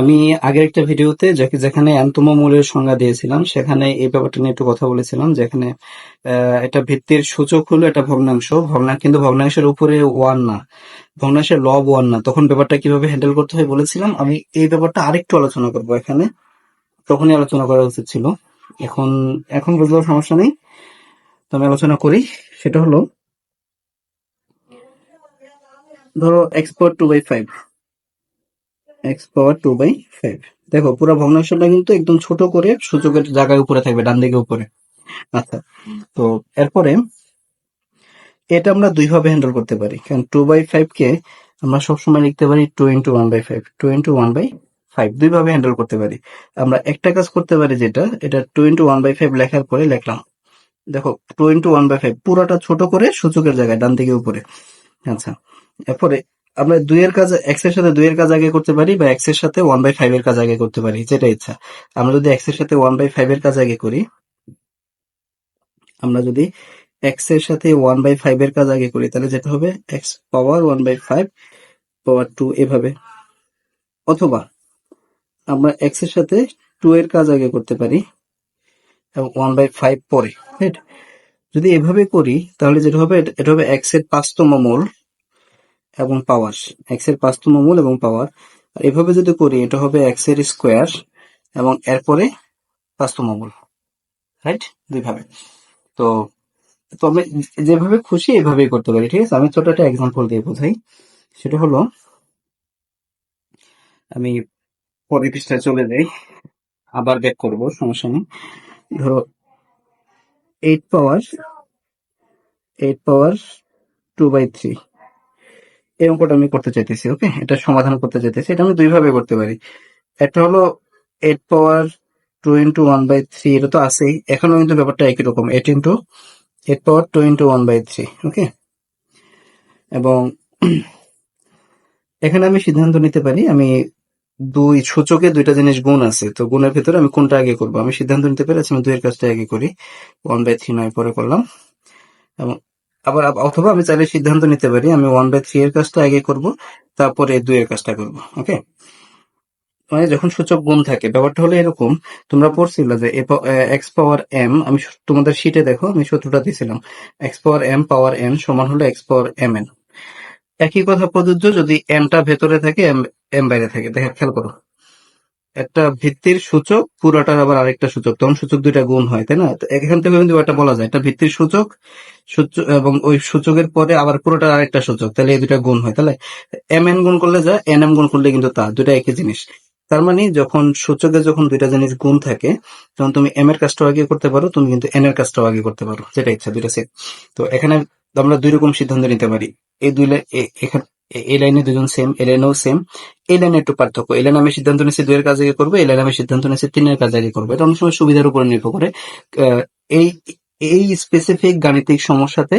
আমি আগের একটা ভিডিওতে যেখানে এনতম মূলের সংজ্ঞা দিয়েছিলাম, সেখানে এই ব্যাপারটা নিয়ে একটু কথা বলেছিলাম, যেখানে এটা ভিত্তির সূচক হলো এটা ভগ্নাংশ। ভগ্না, কিন্তু ভগ্নাংশের উপরে ওয়ান না। ভগ্নাংশের লব ওয়ান না। তখন ব্যাপারটা কীভাবে হ্যান্ডেল করতে হয় বলেছিলাম। আমি এই ব্যাপারটা আরেকটু আলোচনা করব এখানে। তখনই আলোচনা করা উচিত ছিল। এখন এখন বুঝলেও সমস্যা নেই। তো আমি আলোচনা করি। সেটা হলো, ধরো X power two by five X power two by five দেখো, পুরো ভগ্নাংশটা কিন্তু একদম ছোট করে সূচকের জায়গায় উপরে থাকবে, ডান দিকে উপরে। আচ্ছা তো এরপরে এটা আমরা দুই ভাবে হ্যান্ডেল করতে পারি। কারণ টু বাই ফাইভ কে আমরা সবসময় লিখতে পারি two into one by five two into one by five দুই ভাবে হ্যান্ডেল করতে পারি। আমরা একটা কাজ করতে পারি যেটা, এটা two into one by five লেখার পরে লিখলাম। দেখো two into one by five পুরোটা ছোট করে সূচকের জায়গায়, ডান দিকে উপরে। আচ্ছা এরপরে আমরা দুইয়ের কাজ এক্সের সাথে দুইয়ের কাজ আগে করতে পারি বা এক্সের সাথে ওয়ান বাই ফাইভ এর কাজ আগে করতে পারি যেটা ইচ্ছা। আমরা যদি এক্সের সাথে ওয়ান বাই ফাইভ এর কাজ আগে করি, আমরা যদি এক্সের সাথে ওয়ান বাই ফাইভ এর কাজ আগে করি, তাহলে যেটা হবে? X power one by five power two এভাবে। অথবা আমরা এক্সের সাথে টু এর কাজ আগে করতে পারি, এবং ওয়ান বাই ফাইভ পরে যদি এভাবে করি, তাহলে যেটা হবে? এটা- এটা হবে এক্সের পাঁচতম মূল। এবং পাওয়ার এক্সের পাঁচতম মূল এবং পাওয়ার আর এভাবে যদি করি, এটা হবে এক্সের স্কোয়ার এবং এরপরে পাঁচতম মূল রাইট দুইভাবে। তো তো আমি যেভাবে খুশি এভাবেই করতে পারি, ঠিক আছে? আমি ছোট একটা এক্সাম্পল দিয়ে বোঝাই। সেটা হলো, আমি পরের পৃষ্ঠায় চলে যাই। আবার ব্যাক করব, সমস্যা নেই। ধরো eight power eight power two by three এই অঙ্কটা আমি করতে চাইতেছি ওকে? এটা সমাধান করতে চাইতেছি এটা আমি দুইভাবে করতে পারি। একটা হলো eight power two into one by three এটা তো আছেই। এখনও কিন্তু ব্যাপারটা একই রকম eight into eight power two into one by three okay? এবং এখানে আমি সিদ্ধান্ত নিতে পারি আমি দুই সূচকে দুইটা জিনিস গুণ আছে তো গুণের ভিতরে আমি কোনটা আগে করব? আমি সিদ্ধান্ত নিতে পারি আচ্ছা, আমি দুইয়ের কাজটা আগে করি। ওয়ান বাই থ্রি নয় পরে করলাম। এবং আবার অথবা আমি চাইলে সিদ্ধান্ত নিতে পারি, আমি ওয়ান বাই থ্রি এর কাজটা আগে করব, তারপরে দুইয়ের কাজটা করব ওকে মানে যখন সূচক গুণ থাকে, ব্যাপারটা হলো এরকম, তোমরা পড়ছিল যে এক্স পাওয়ার এম আমি তোমাদের শিটে দেখো, আমি সূত্রটা দিয়েছিলাম X power M power N সমান হলো এক্স পাওয়ার এম এন একই কথা প্রযোজ্য যদি এমটা ভেতরে থাকে এম এম বাইরে থাকে, দেখা খেয়াল করো। একটা ভিত্তির সূচক, পুরোটার আবার আরেকটা সূচক। তখন সূচক দুইটা গুণ হয়, তাই না? এখান থেকে কিন্তু একটা বলা যায়। একটা ভিত্তির সূচক এবং ওই সূচকের পরে আবার পুরোটার আরেকটা সূচক। তাহলে এই দুটা গুণ হয়, তাহলে এম এন গুণ করলে যা এন এম গুণ করলে কিন্তু তা দুটা একই জিনিস। তার মানে যখন সূচকে যখন দুইটা জিনিস গুণ থাকে, তখন তুমি এম এর কাজটাও আগে করতে পারো, তুমি কিন্তু এন এর কাজটাও আগে করতে পারো। যেটা ইচ্ছা, দুইটা সেট তো এখানে আমরা দুই রকম সিদ্ধান্ত নিতে পারি। এই দুই লাই- এ- এখানে এই লাইনে দুজন সেম লাইনেও সেম এই একটু পার্থক্য এই আমি সিদ্ধান্ত নিয়েছি দুয়ের কাজ আগে করব এই আমি সিদ্ধান্ত নিয়েছি তিনের কাজ আগে করব। এটা অনেক সময় সুবিধার উপর নির্ভর করে। এই এই স্পেসিফিক গাণিতিক সমস্যাতে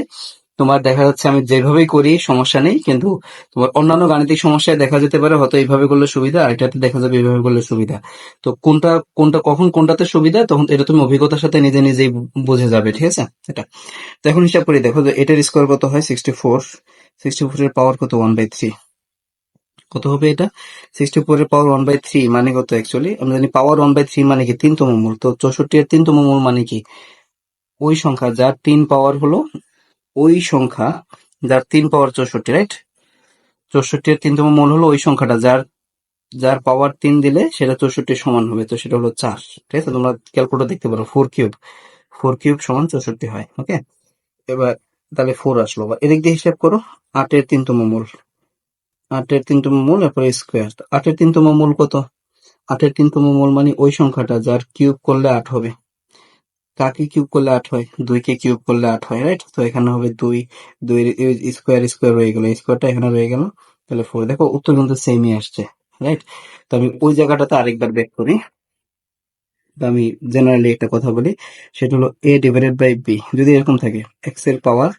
তোমার দেখা যাচ্ছে আমি যেভাবেই করি, সমস্যা নেই, কিন্তু তোমার অন্যান্য গাণিতিক সমস্যায় দেখা যেতে পারে, হয়তো এইভাবে করলে সুবিধা, আর এটাতে দেখা যাবে এইভাবে করলে সুবিধা। তো কোনটা কোনটা কখন কোনটাতে সুবিধা, তখন এটা তুমি অভিজ্ঞতার সাথে নিজে নিজেই বুঝে যাবে, ঠিক আছে? এটা। তো এখন হিসাব করি, দেখো যে এটার স্কোয়ার কত হয়? সিক্সটি ফোর সিক্সটি ফোর এর পাওয়ার কত? ওয়ান বাই থ্রি কত হবে এটা? সিক্সটি ফোর এর পাওয়ার ওয়ান বাই থ্রি মানে কত অ্যাকচুয়ালি আমরা জানি পাওয়ার ওয়ান বাই থ্রি মানে কি? তিনতম মূল। তো চৌষট্টি এর তিনতম মূল মানে কি? ওই সংখ্যা, যার তিন পাওয়ার হলো ওই সংখ্যা যার তিন পাওয়ার চৌষট্টি রাইট চৌষট্টি এর তিনতম মূল হলো ওই সংখ্যাটা, যার যার পাওয়ার তিন দিলে সেটা চৌষট্টির সমান হবে, তো সেটা হলো চার, ঠিক আছে? তোমরা ক্যালকুলেটর দেখতে পারো ফোর কিউব ফোর কিউব সমান চৌষট্টি হয় ওকে এবার তাহলে ফোর আসলো, বা এদিক দিয়ে হিসাব করো, আটের তিনতম মূল, আটের তিনতম মূল, এরপরে স্কোয়ার আটের তিনতম মূল কত? আটের তিনতম মূল মানে ওই সংখ্যাটা, যার কিউব করলে আট হবে। কাকে কিউব করলে আট হয়? দুইকে কিউব করলে আট হয় রাইট তো এখানে হবে দুই দুই স্কোয়ার স্কোয়ার রয়ে গেল। স্কোয়ারটা এখানে রয়ে গেল। তাহলে ফোর দেখো উত্তর কিন্তু সেমই আসছে রাইট তো আমি ওই জায়গাটাতে আরেকবার ব্যাক করি। আমি জেনারেলি একটা কথা বলি, সেটা হলো এ ডিভাইডেড বাই বি যদি এরকম থাকে এক্সের পাওয়ার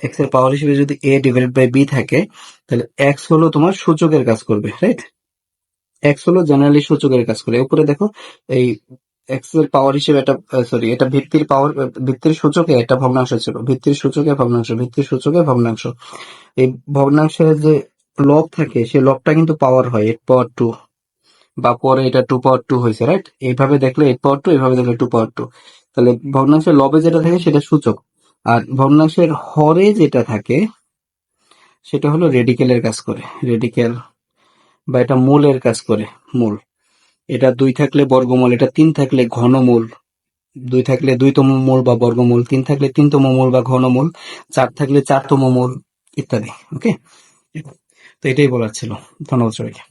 এক্সের পাওয়ার হিসেবে যদি এ ডিভাইডেড বাই বি থাকে, তাহলে এক্স হলো তোমার সূচকের কাজ করবে রাইট এক্স হলো জেনারেলি সূচকের কাজ করে। উপরে দেখো, এই এক্সের পাওয়ার হিসেবে এটা সরি এটা ভিত্তির পাওয়ার ভিত্তির সূচকে একটা ভগ্নাংশ ছিল। ভিত্তির সূচকে ভগ্নাংশ, ভিত্তির সূচকে ভগ্নাংশ। এই ভগ্নাংশের যে লব থাকে, সেই লবটা কিন্তু পাওয়ার হয় এইট পাওয়ার টু বা পরে এটা টু পাওয়ার টু হয়েছে রাইট এইভাবে দেখলে এইট পাওয়ার টু এইভাবে দেখলে টু পাওয়ার টু তাহলে ভগ্নাংশের লবে যেটা থাকে, সেটা সূচক। আর ভগ্নাংশের হরে যেটা থাকে, সেটা হলো রেডিকেলের কাজ করে। রেডিকেল বা এটা মূলের কাজ করে, মূল। এটা দুই থাকলে বর্গমূল, এটা তিন থাকলে ঘনমূল। দুই থাকলে দুইতম মূল বা বর্গমূল, তিন থাকলে তিনতম মূল বা ঘনমূল, চার থাকলে চারতম মূল ইত্যাদি ওকে তো এটাই বলার ছিল। ধন্যবাদ সবাইকে।